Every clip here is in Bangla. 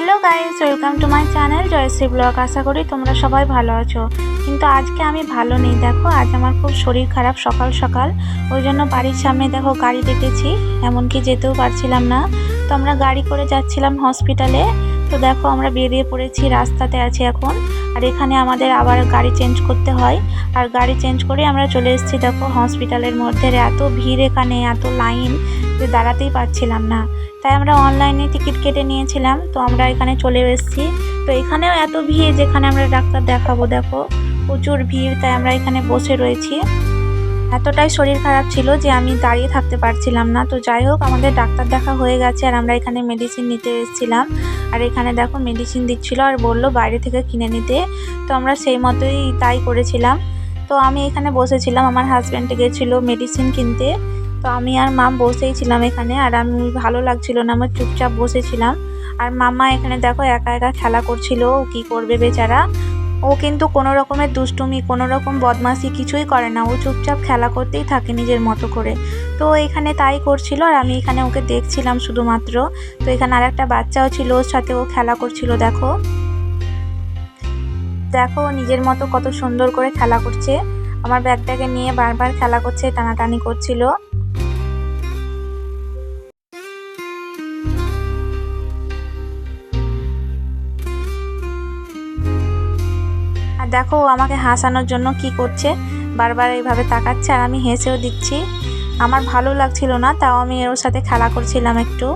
Hello guys welcome to my channel Joyshree blog আশা করি তোমরা সবাই ভালো আছো। কিন্তু আজকে আমি ভালো নেই, দেখো, আজ আমার খুব শরীর খারাপ সকাল সকাল। ওই জন্য বাড়ির সামনে, দেখো, গাড়ি ডেকেছি এমনকি যেতেও পারছিলাম না। তো আমরা গাড়ি করে যাচ্ছিলাম হসপিটালে তো দেখো, আমরা বেরিয়ে পড়েছি, রাস্তাতে আছি এখন। আর এখানে আমাদের আবার গাড়ি চেঞ্জ করতে হয়। আর গাড়ি চেঞ্জ করে আমরা চলে এসেছি, দেখো হসপিটালের মধ্যে। এত ভিড় এখানে, এত লাইন যে দাঁড়াতেই পারছিলাম না। তাই আমরা অনলাইনে টিকিট কেটে নিয়েছিলাম, তো আমরা এখানে চলে এসেছি। তো এখানেও এত ভিড় যেখানে আমরা ডাক্তার দেখাবো, দেখো, প্রচুর ভিড়, তাই আমরা এখানে বসে রয়েছি। এতটাই শরীর খারাপ ছিল যে আমি দাঁড়িয়ে থাকতে পারছিলাম না। তো যাই হোক, আমাদের ডাক্তার দেখা হয়ে গেছে আর আমরা এখানে মেডিসিন নিতে এসেছিলাম। আর এখানে দেখো মেডিসিন দিচ্ছিল আর বলল বাইরে থেকে কিনে নিতে। তো আমরা সেই মতোই তাই করেছিলাম। তো আমি এখানে বসেছিলাম, আমার হাজব্যান্ড গেছিল মেডিসিন কিনতে। তো আমি আর মাম বসেই ছিলাম এখানে, আর আমি ভালো লাগছিল না আমার চুপচাপ বসেছিলাম। আর মামা এখানে দেখো একা একা খেলা করছিল, ও কী করবে বেচারা? ও কিন্তু কোনো রকমের দুষ্টুমি, কোনো রকম বদমাশি কিছুই করে না, ও চুপচাপ খেলা করতেই থাকে নিজের মতো করে। তো এখানে তাই করছিল, আর আমি এখানে ওকে দেখছিলাম শুধুমাত্র। তো এখানে আর একটা বাচ্চাও ছিল, ওর সাথে ও খেলা করছিল, দেখো। দেখো নিজের মতো কত সুন্দর করে খেলা করছে। আমার ব্যাগটাকে নিয়ে বারবার খেলা করছে, টানাটানি করছিল। দেখো, আমাকে হাসানোর জন্য কি করছে? বারবার এইভাবে তাকাচ্ছে আর আমি হেসেও দিচ্ছি। আমার ভালো লাগছিল না, তাও আমি ওর সাথে খেলা করছিলাম একটু।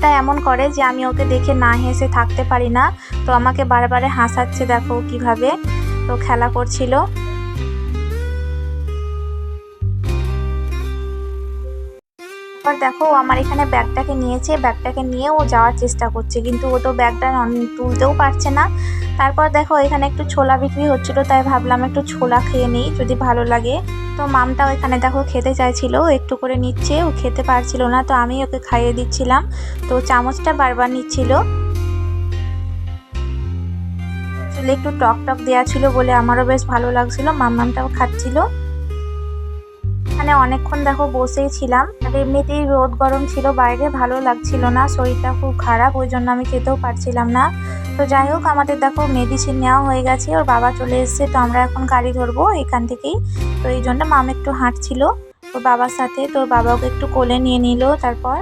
তা এমন করে যে আমি ওকে দেখে না হেসে থাকতে পারি না, তো আমাকে বারবারে হাসাচ্ছে দেখো কীভাবে। তো খেলা করছিল। এবার দেখো আমার এখানে ব্যাগটাকে নিয়েছে। ব্যাগটাকে নিয়ে ও যাওয়ার চেষ্টা করছে, কিন্তু ও তো ব্যাগটা তুলতেও পারছে না। তারপর দেখো, এখানে একটু ছোলা বিক্রি হচ্ছিল, তাই ভাবলাম একটু ছোলা খেয়ে নিই, যদি ভালো লাগে। তো মামটাও এখানে দেখো, খেতে চাইছিল, একটু করে নিচ্ছে, ও খেতে পারছিল না, তো আমি ওকে খাইয়ে দিচ্ছিলাম। তো চামচটা বারবার নিচ্ছিল। আসলে একটু টক টক দেওয়া ছিল বলে আমারও বেশ ভালো লাগছিল, মাম্মামটাও খাচ্ছিল। এখানে অনেকক্ষণ দেখো বসেই ছিলাম, আর এমনিতেই রোদ গরম ছিল, বাইরে ভালো লাগছিল না, শরীরটা খুব খারাপ, ওই জন্য আমি খেতেও পারছিলাম না। তো যাই হোক, আমাদের দেখো মেডিসিন নেওয়া হয়ে গেছে, ওর বাবা চলে এসেছে, তো আমরা এখন গাড়ি ধরবো এখান থেকেই। তো এই জন্য মাম একটু হাঁটছিল, ওর বাবার সাথে, তো ওর বাবা ওকে একটু কোলে নিয়ে নিল, তারপর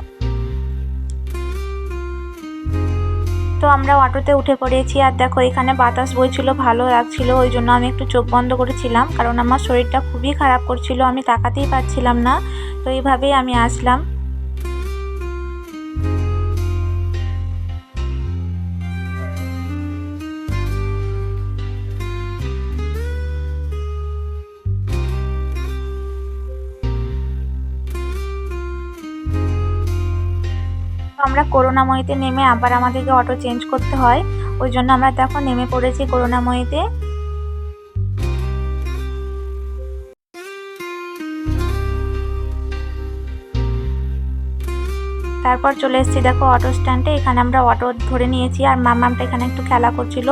তো আমরা অটোতে উঠে পড়েছি আর দেখো এখানে বাতাস বইছিল, ভালো লাগছিল, ওই জন্য আমি একটু চোখ বন্ধ করেছিলাম, কারণ আমার শরীরটা খুবই খারাপ করছিল, আমি তাকাতেই পারছিলাম না। তো এইভাবেই আমি আসলাম। আমরা করুণাময়ীতে নেমে আবার আমাদেরকে অটো চেঞ্জ করতে হয়। ওই জন্য আমরা দেখো নেমে পড়েছি করুণাময়ীতে। তারপর চলে এসেছি দেখো অটো স্ট্যান্ডে এখানে আমরা অটো ধরে নিয়েছি আর মামামটা এখানে একটু খেলা করছিল।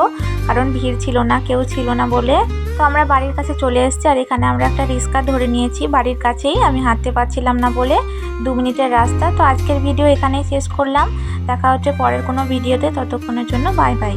কারণ ভিড় ছিল না, কেউ ছিল না বলে। তো আমরা বাড়ির কাছে চলে এসেছি আর এখানে আমরা একটা রিস্কা ধরে নিয়েছি বাড়ির কাছেই। আমি হাঁটতে পারছিলাম না বলে দু মিনিটের রাস্তা। তো আজকের ভিডিও এখানেই শেষ করলাম। দেখা হচ্ছে পরের কোনো ভিডিওতে। ততক্ষণের জন্য বাই বাই।